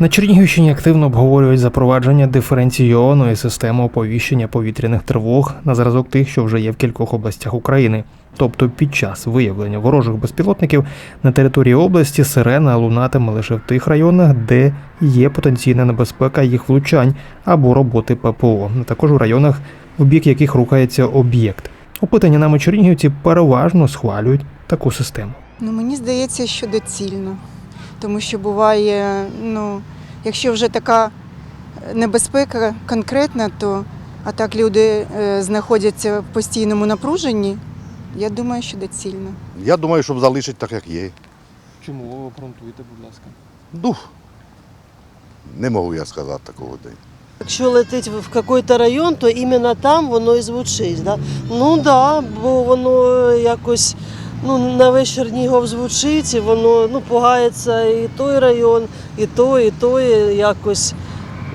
На Чернігівщині активно обговорюють запровадження диференційованої системи оповіщення повітряних тривог на зразок тих, що вже є в кількох областях України. Тобто під час виявлення ворожих безпілотників на території області сирена лунатиме лише в тих районах, де є потенційна небезпека їх влучань або роботи ППО, а також у районах, в бік яких рухається об'єкт. Опитані нами чернігівці переважно схвалюють таку систему. Ну, мені здається, що доцільно. Тому що буває, ну, якщо вже така небезпека конкретна, то а так люди е, знаходяться в постійному напруженні, я думаю, що доцільно. Я думаю, щоб залишити так, як є. Чому ви обґрунтуєте, будь ласка? Ну, не можу я сказати такого день. Якщо летить в якийсь район, то іменно там воно і звучить. Да? Ну так, да, бо воно якось ну, на весь Чернігов звучить, і воно ну, пугається і той район, і той, і той якось.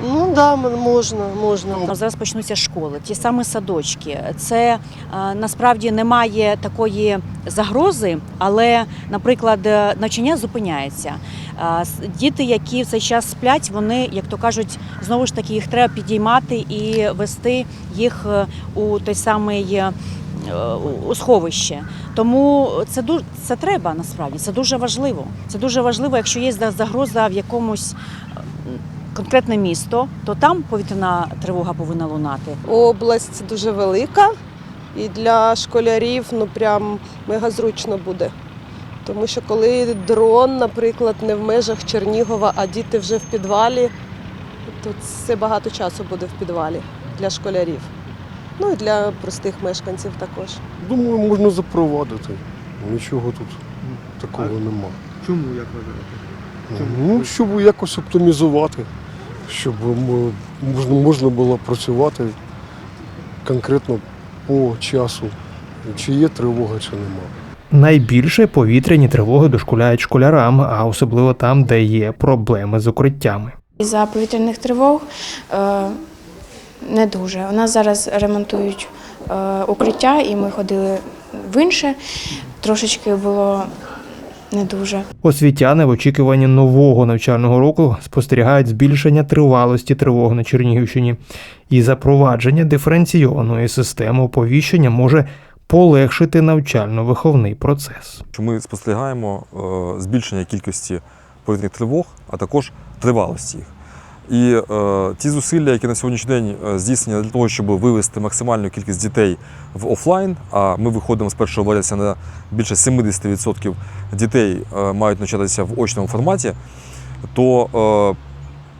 Ну да, можна, можна. Зараз почнуться школи, ті самі садочки. Це е, насправді немає такої загрози, але, наприклад, е, навчання зупиняється. Е, Діти, які в цей час сплять, вони, як то кажуть, знову ж таки їх треба підіймати і вести їх у той самий. Е, сховище, тому це дуже це треба насправді. Це дуже важливо. Це дуже важливо, якщо є загроза в якомусь е, конкретне місто, то там повітряна тривога повинна лунати. Область дуже велика і для школярів ну прям мега зручно буде. Тому що коли дрон, наприклад, не в межах Чернігова, а діти вже в підвалі, то це багато часу буде в підвалі для школярів. Ну і для простих мешканців також. Думаю, можна запровадити. Нічого тут такого нема. Чому як вважаєте? Ну, щоб якось оптимізувати, щоб можна, можна було працювати конкретно по часу, чи є тривога, чи нема. Найбільше повітряні тривоги дошкуляють школярам, а особливо там, де є проблеми з укриттями. Із-за повітряних тривог е, не дуже. У нас зараз ремонтують е, укриття, і ми ходили в інше. Трошечки було не дуже. Освітяни в очікуванні нового навчального року спостерігають збільшення тривалості тривог на Чернігівщині, і запровадження диференційованої системи оповіщення може полегшити навчально-виховний процес. ми спостерігаємо е, збільшення кількості повітряних тривог, а також тривалості їх. І е, ті зусилля, які на сьогоднішній день е, здійснені для того, щоб вивести максимальну кількість дітей в офлайн, а ми виходимо з 1 вересня на більше 70% дітей е, мають навчатися в очному форматі, то е,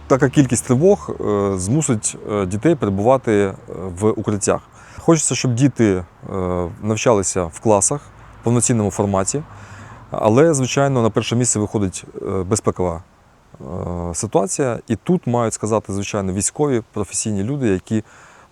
така кількість тривог е, змусить е, дітей перебувати е, в укриттях. Хочеться, щоб діти е, навчалися в класах в повноцінному форматі, але, звичайно, на перше місце виходить безпекова ситуація. І тут мають сказати, звичайно, військові професійні люди, які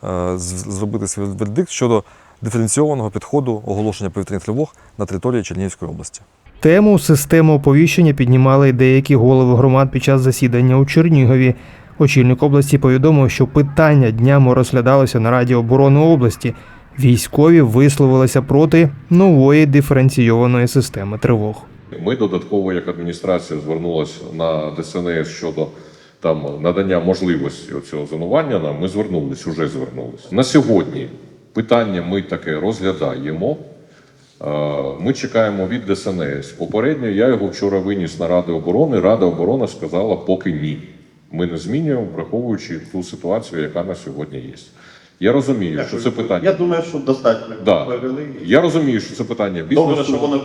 е, зробити свій вердикт щодо диференційованого підходу оголошення повітряних тривог на території Чернігівської області. Тему системи оповіщення піднімали й деякі голови громад під час засідання у Чернігові. Очільник області повідомив, що питання днями розглядалося на Раді оборони області. Військові висловилися проти нової диференційованої системи тривог. Ми додатково, як адміністрація, звернулася на ДСНС щодо там надання можливості цього зонування. Нам ми звернулись, уже звернулись. На сьогодні питання ми таке розглядаємо. Ми чекаємо від ДСНС. Попередньо я його вчора виніс на Раду оборони. Рада оборони сказала, поки ні. Ми не змінюємо, враховуючи ту ситуацію, яка на сьогодні є. Я розумію, що це питання. Я думаю, що достатньо Да. повели. Я розумію, що це питання бізнесу. Добре, що воно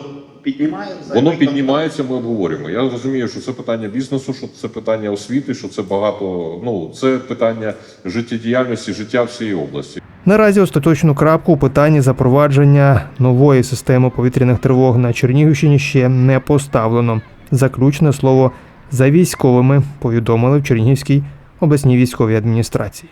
піднімає. Воно піднімається, ми обговорюємо. Я розумію, що це питання бізнесу, що це питання освіти, що це багато. Ну це питання життєдіяльності, життя всієї області. Наразі остаточну крапку у питанні запровадження нової системи повітряних тривог на Чернігівщині ще не поставлено. Заключне слово за військовими повідомили в Чернігівській обласній військовій адміністрації.